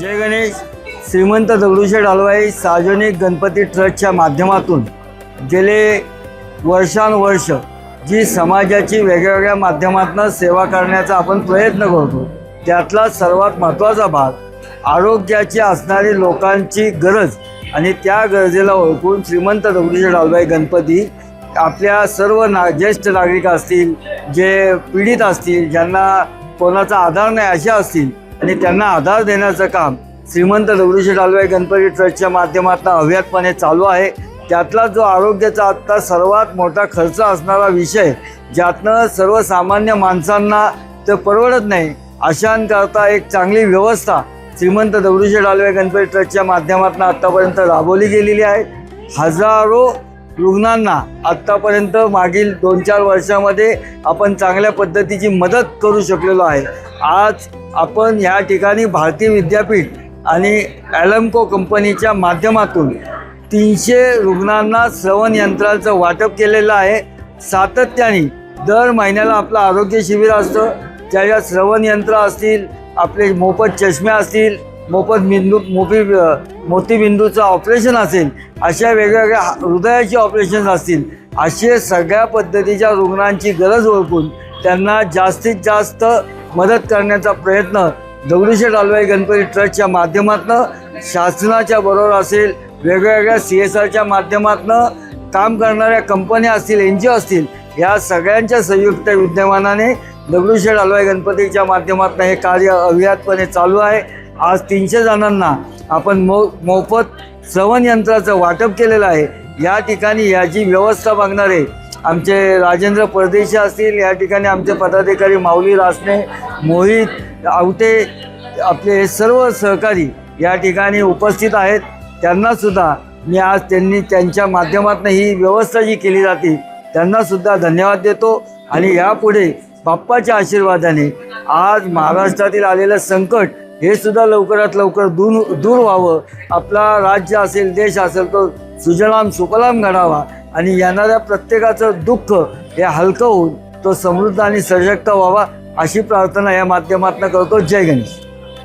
जय गणेश. श्रीमंत दगडूशेठ हलवाई सार्वजनिक गणपती ट्रस्टच्या माध्यमातून गेले वर्षानुवर्ष जी समाजाची वेगवेगळ्या माध्यमातून सेवा करण्याचा आपण प्रयत्न करतो त्यातला सर्वात महत्त्वाचा भाग आरोग्याची असणारी लोकांची गरज आणि त्या गरजेला ओळखून श्रीमंत दगडूशेठ हलवाई गणपती आपल्या सर्व ना ज्येष्ठ नागरिक असतील जे पीडित असतील ज्यांना कोणाचा आधार नाही असे असतील आणि त्यांना आधार देण्याचं काम श्रीमंत दगडूशेठ हलवाई गणपती ट्रस्टच्या माध्यमातून अव्यातपणे चालू आहे. त्यातला जो आरोग्याचा आत्ता सर्वात मोठा खर्च असणारा विषय ज्यातनं सर्वसामान्य माणसांना ते परवडत नाही अशांकरता एक चांगली व्यवस्था श्रीमंत दगडूशेठ हलवाई गणपती ट्रस्टच्या माध्यमातून आत्तापर्यंत राबवली गेलेली आहे. हजारो रुग्णांना आत्तापर्यंत मागील दोन चार वर्षामध्ये आपण चांगल्या पद्धतीची मदत करू शकलेलो आहे. आज आपण ह्या ठिकाणी भारतीय विद्यापीठ आणि ॲलमको कंपनीच्या माध्यमातून तीनशे रुग्णांना श्रवण यंत्राचं वाटप केलेलं आहे. सातत्याने दर महिन्याला आपलं आरोग्य शिबिर असतं. त्याच्यात श्रवण यंत्र असतील आपले मोफत चष्मे असतील मोफत मेंदू मोफी मोतीबिंदूचं ऑपरेशन असेल अशा वेगवेगळ्या हृदयाची ऑपरेशन्स असतील असे सगळ्या पद्धतीच्या रुग्णांची गरज ओळखून त्यांना जास्तीत जास्त मदत करण्याचा प्रयत्न दगडूशेठ हलवाई गणपती ट्रस्टच्या माध्यमातून शासनाच्या बरोबर असेल वेगवेगळ्या सी एस आरच्या माध्यमातून काम करणाऱ्या कंपन्या असतील एन जी ओ असतील या सगळ्यांच्या संयुक्त विद्यमानाने दगडूशेठ हलवाई गणपतीच्या माध्यमातून हे कार्य अव्याहतपणे चालू आहे. आज तीनशे जणांना आपण मो मोफत श्रवण यंत्राचं वाटप केलेलं आहे. या ठिकाणी याची व्यवस्था बघणारे आमचे राजेंद्र परदेशी असतील या ठिकाणी आमचे पदाधिकारी माऊली रासने मोहित आवटे आपले हे सर्व सहकारी या ठिकाणी उपस्थित आहेत. त्यांनासुद्धा मी आज त्यांनी त्यांच्या माध्यमातून ही व्यवस्था जी केली जाते त्यांनासुद्धा धन्यवाद देतो. आणि यापुढे बाप्पाच्या आशीर्वादाने आज महाराष्ट्रातील आलेलं संकट हे सुद्धा लवकरात लवकर दूर दूर व्हावं. आपला राज्य असेल देश असेल तो सुजलाम सुफलाम घडावा. आणि येणाऱ्या प्रत्येकाचं दुःख हे हलकं होऊन तो समृद्ध आणि सशक्त व्हावा अशी प्रार्थना या माध्यमातून करतो. जय गणेश.